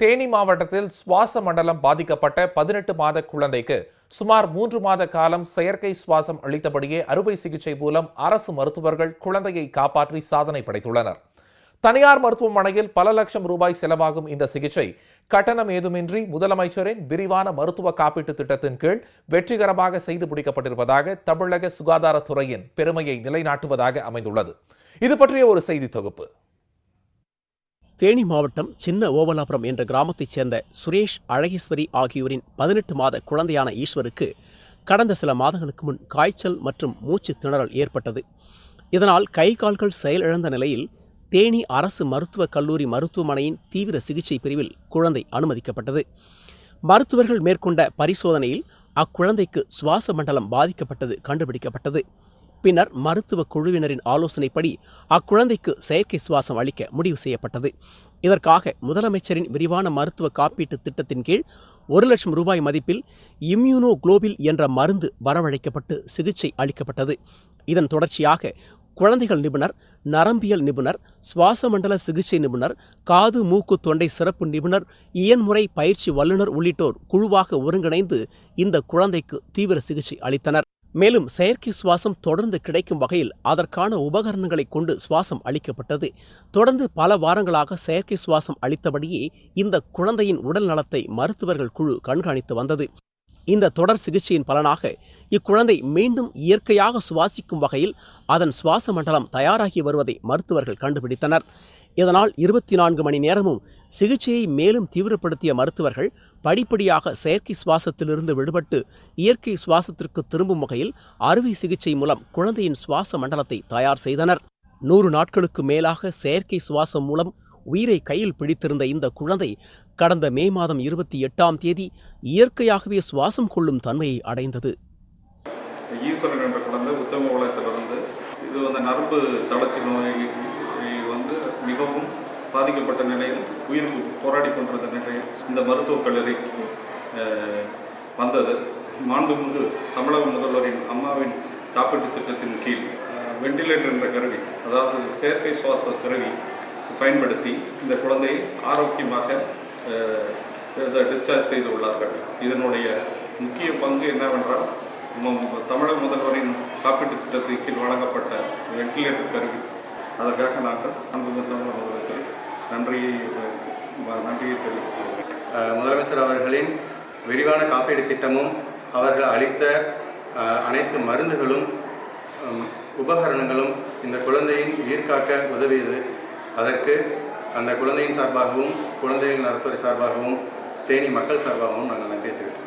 தேனி மாவட்டத்தில் சுவாச மண்டலம் பாதிக்கப்பட்ட பதினெட்டு மாத குழந்தைக்கு சுமார் மூன்று மாத காலம் செயற்கை சுவாசம் அளித்தபடியே அறுவை சிகிச்சை மூலம் அரசு மருத்துவர்கள் குழந்தையை காப்பாற்றி சாதனை படைத்துள்ளனர். தனியார் மருத்துவமனையில் பல லட்சம் ரூபாய் செலவாகும் இந்த சிகிச்சை. கட்டணம் ஏதுமின்றி முதலமைச்சரின் விரிவான மருத்துவ காப்பீட்டு திட்டத்தின் கீழ் வெற்றிகரமாக செய்து முடிக்கப்பட்டிருப்பதாக தமிழக சுகாதாரத்துறையின் பெருமையை நிலைநாட்டுவதாக அமைந்துள்ளது. இது பற்றிய ஒரு செய்தி தொகுப்பு. தேனி மாவட்டம் சின்ன ஓவலாபுரம் என்ற கிராமத்தைச் சேர்ந்த சுரேஷ் அழகேஸ்வரி ஆகியோரின் பதினெட்டு மாத குழந்தையான ஈஸ்வருக்கு கடந்த சில மாதங்களுக்கு முன் காய்ச்சல் மற்றும் மூச்சு திணறல் ஏற்பட்டது. இதனால் கை கால்கள் செயலிழந்த நிலையில் தேனி அரசு மருத்துவக் கல்லூரி மருத்துவமனையின் தீவிர சிகிச்சை பிரிவில் குழந்தை அனுமதிக்கப்பட்டது. மருத்துவர்கள் மேற்கொண்ட பரிசோதனையில் அக்குழந்தைக்கு சுவாச மண்டலம் பாதிக்கப்பட்டது கண்டுபிடிக்கப்பட்டது. பின்னர் மருத்துவ குழுவினரின் ஆலோசனைப்படி அக்குழந்தைக்கு செயற்கை சுவாசம் அளிக்க முடிவு செய்யப்பட்டது. இதற்காக முதலமைச்சரின் விரிவான மருத்துவ காப்பீட்டு திட்டத்தின் கீழ் ஒரு லட்சம் ரூபாய் மதிப்பில் இம்யூனோ குளோபில் என்ற மருந்து வரவழைக்கப்பட்டு சிகிச்சை அளிக்கப்பட்டது. இதன் தொடர்ச்சியாக குழந்தைகள் நிபுணர் நரம்பியல் நிபுணர் சுவாச மண்டல சிகிச்சை நிபுணர் காது மூக்கு தொண்டை சிறப்பு நிபுணர் இயன்முறை பயிற்சி வல்லுநர் உள்ளிட்டோர் குழுவாக ஒருங்கிணைந்து இந்த குழந்தைக்கு தீவிர சிகிச்சை அளித்தனர். மேலும் செயற்கை சுவாசம் தொடர்ந்து கிடைக்கும் வகையில் அதற்கான உபகரணங்களை கொண்டு சுவாசம் அளிக்கப்பட்டது. தொடர்ந்து பல வாரங்களாக செயற்கை சுவாசம் அளித்தபடியே இந்த குழந்தையின் உடல் நலத்தை மருத்துவர்கள் குழு கண்காணித்து வந்தது. இந்த தொடர் சிகிச்சையின் பலனாக இக்குழந்தை மீண்டும் இயற்கையாக சுவாசிக்கும் வகையில் அதன் சுவாச மண்டலம் தயாராகி வருவதை மருத்துவர்கள் கண்டுபிடித்தனர். இதனால் இருபத்தி நான்கு மணி நேரமும் சிகிச்சையை மேலும் தீவிரப்படுத்திய மருத்துவர்கள் படிப்படியாக செயற்கை சுவாசத்திலிருந்து விடுபட்டு இயற்கை சுவாசத்திற்கு திரும்பும் வகையில் அறுவை சிகிச்சை மூலம் குழந்தையின் சுவாச மண்டலத்தை தயார் செய்தனர். நூறு நாட்களுக்கு மேலாக செயற்கை சுவாசம் மூலம் உயிரை கையில் பிடித்திருந்த இந்த குழந்தை கடந்த மே மாதம் இருபத்தி எட்டாம் தேதி இயற்கையாகவே சுவாசம் கொள்ளும் தன்மையை அடைந்தது. ஈஸ்வரன் என்ற குழந்தை உத்தம உலகத்திலிருந்து இது வந்து நரம்பு தளர்ச்சி நோய் வந்து மிகவும் பாதிக்கப்பட்ட நிலையில் உயிருக்கு போராடி கொண்டிருந்த நிலையில் இந்த மருத்துவக் கல்லூரிக்கு வந்தது. மாண்புமிகு தமிழக முதல்வரின் அம்மாவின் காப்பீட்டு திட்டத்தின் கீழ் வெண்டிலேட்டர் என்ற கருவி அதாவது செயற்கை சுவாச கருவி பயன்படுத்தி இந்த குழந்தையை ஆரோக்கியமாக டிஸ்சார்ஜ் செய்து உள்ளார்கள். இதனுடைய முக்கிய பங்கு என்னவென்றால் தமிழக முதல்வரின் காப்பீட்டுத் திட்டத்தின் கீழ் வழங்கப்பட்ட வெண்டிலேட்டர் கருவி. அதற்காக நாங்கள் அன்பு தமிழக முதலமைச்சர் நன்றியை நன்றியை தெரிவித்துள்ளோம் முதலமைச்சர் அவர்களின் விரிவான காப்பீடு திட்டமும் அவர்கள் அளித்த அனைத்து மருந்துகளும் உபகரணங்களும் இந்த குழந்தையின் உயிர்காக்க உதவியது. அதற்கு அந்த குழந்தையின் சார்பாகவும் குழந்தைகள் நலத்துறை சார்பாகவும் தேனி மக்கள் சார்பாகவும் நாங்கள் நன்றி தெரிவித்துக்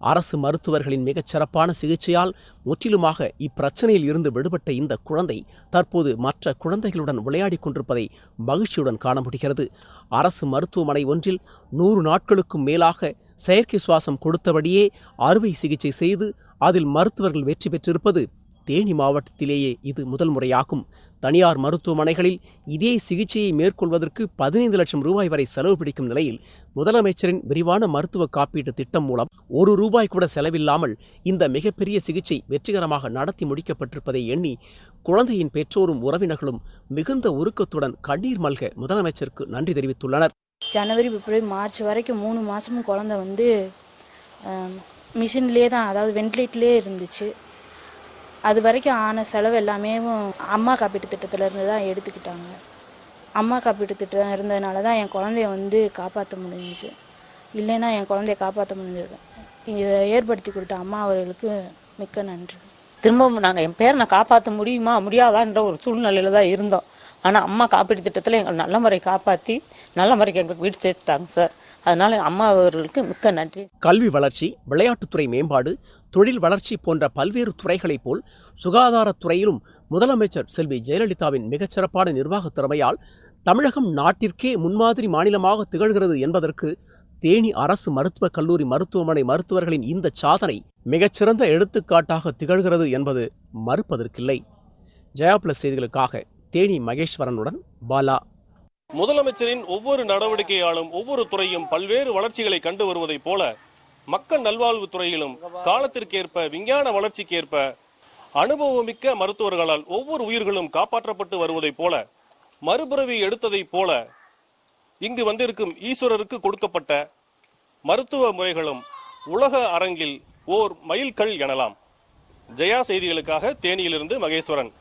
அரசு மருத்துவர்களின் மிகச்சிறப்பான சிகிச்சையால் முற்றிலுமாக இப்பிரச்சனையில் இருந்து விடுபட்ட இந்த குழந்தை தற்போது மற்ற குழந்தைகளுடன் விளையாடி கொண்டிருப்பதை மகிழ்ச்சியுடன் காண முடிகிறது. அரசு மருத்துவமனை ஒன்றில் நூறு நாட்களுக்கும் மேலாக செயற்கை சுவாசம் கொடுத்தபடியே அறுவை சிகிச்சை செய்து அதில் மருத்துவர்கள் வெற்றி பெற்றிருப்பது தேனி மாவட்டத்திலேயே இது முதல் முறையாகும். தனியார் மருத்துவமனைகளில் இதே சிகிச்சையை மேற்கொள்வதற்கு பதினைந்து லட்சம் ரூபாய் வரை செலவு பிடிக்கும் நிலையில் முதலமைச்சரின் விரிவான மருத்துவ காப்பீட்டு திட்டம் மூலம் ஒரு ரூபாய் கூட செலவில்லாமல் இந்த மிகப்பெரிய சிகிச்சை வெற்றிகரமாக நடத்தி முடிக்கப்பட்டிருப்பதை எண்ணி குழந்தையின் பெற்றோரும் உறவினர்களும் மிகுந்த உருக்கத்துடன் கண்ணீர் மல்க முதலமைச்சருக்கு நன்றி தெரிவித்துள்ளனர். ஜனவரி பிப்ரவரி மார்ச் வரைக்கும் மூணு மாதமும் குழந்தை வந்து மிஷின்லேயே தான் அதாவது வென்டிலேட்லேயே இருந்துச்சு. அது வரைக்கும் ஆன செலவு எல்லாமே அம்மா காப்பீட்டு திட்டத்திலேருந்து தான் எடுத்துக்கிட்டாங்க. அம்மா காப்பீட்டு திட்டம் இருந்ததுனால தான் என் குழந்தைய வந்து காப்பாற்ற முடிஞ்சிச்சு. இல்லைன்னா என் குழந்தைய காப்பாற்ற முடிஞ்சிருக்கும் இதை ஏற்படுத்தி கொடுத்த அம்மா அவர்களுக்கு மிக்க நன்றி. திரும்பவும் நாங்கள் என் பேரனை காப்பாற்ற முடியுமா முடியாதான்ற ஒரு சூழ்நிலையில தான் இருந்தோம். ஆனால் அம்மா காப்பீட்டு திட்டத்தில் எங்களை நல்ல முறை காப்பாற்றி நல்ல முறைக்கு எங்களுக்கு வீடு சேர்த்துட்டாங்க சார். அதனால அம்மா அவர்களுக்கு மிக்க நன்றி. கல்வி வளர்ச்சி விளையாட்டுத்துறை மேம்பாடு தொழில் வளர்ச்சி போன்ற பல்வேறு துறைகளைப் போல் சுகாதாரத்துறையிலும் முதலமைச்சர் செல்வி ஜெயலலிதாவின் மிகச்சிறப்பான நிர்வாகத் திறமையால் தமிழகம் நாட்டிற்கே முன்மாதிரி மாநிலமாக திகழ்கிறது என்பதற்கு தேனி அரசு மருத்துவக் கல்லூரி மருத்துவமனை மருத்துவர்களின் இந்த சாதனை மிகச்சிறந்த எடுத்துக்காட்டாக திகழ்கிறது என்பது மறுப்பதற்கில்லை. ஜெயா பிளஸ் செய்திகளுக்காக தேனி மகேஸ்வரனுடன் பாலா. முதலமைச்சரின் ஒவ்வொரு நடவடிக்கையாலும் ஒவ்வொரு துறையும் பல்வேறு வளர்ச்சிகளை கண்டு வருவதைப் போல மக்கள் நல்வாழ்வு துறையிலும் காலத்திற்கேற்ப விஞ்ஞான வளர்ச்சிக்கேற்ப அனுபவமிக்க மருத்துவர்களால் ஒவ்வொரு உயிர்களும் காப்பாற்றப்பட்டு வருவதைப் போல மறுபிறவி எடுத்ததைப் போல இங்கு வந்திருக்கும் ஈஸ்வரருக்கு கொடுக்கப்பட்ட மருத்துவ முறைகளும் உலக அரங்கில் ஓர் மைல்கல் எனலாம். ஜெயா செய்திகளுக்காக தேனியிலிருந்து மகேஸ்வரன்.